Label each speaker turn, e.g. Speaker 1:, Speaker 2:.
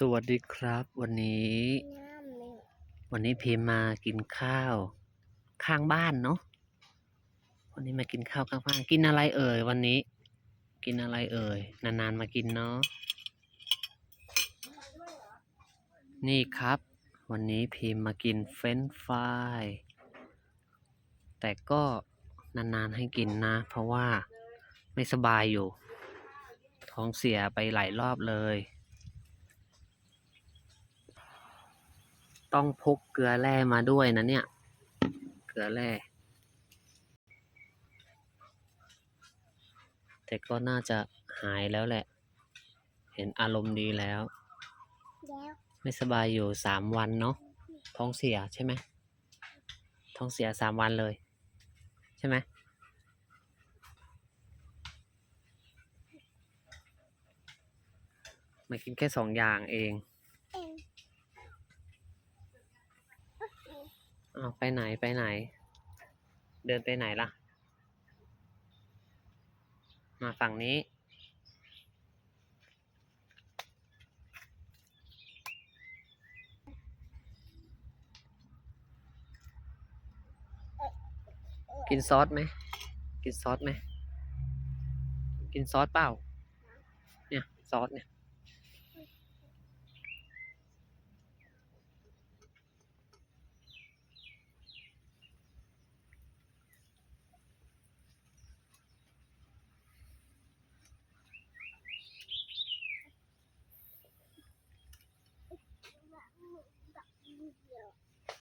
Speaker 1: สวัสดีครับ วันนี้
Speaker 2: น้ำหนึ่ง
Speaker 1: วันนี้พิมมากินข้าว ข้างบ้านเนาะวันนี้มากินข้าวข้างบ้านกินอะไรเอ่ยวันนี้ กินอะไรเอ่ยนานๆมากินเนาะนี่ครับ วันนี้พิมมากินเฟรนช์ฟรายแต่ก็นานๆให้กินนะ เพราะว่าไม่สบายอยู่ ท้องเสียไปหลายรอบเลย ต้องพกเกลือแร่มาด้วยนะเนี่ย เกลือแร่ แต่ก็น่าจะหายแล้วแหละ เห็นอารมณ์ดีแล้ว
Speaker 2: ว
Speaker 1: ไม่สบายอยู่สามวันเนาะ ท้องเสียใช่ไหม ท้องเสียสามวันเลย ใช่ไหมมากินแค่สองอย่างเอง
Speaker 2: อ้า
Speaker 1: วไปไหนไปไหน เดินไปไหนล่ะ มาฝั่งนี้ กินซอสไหม กินซอสไหม กินซอสเปล่า เนี่ย ซอสเนี่ย 不行。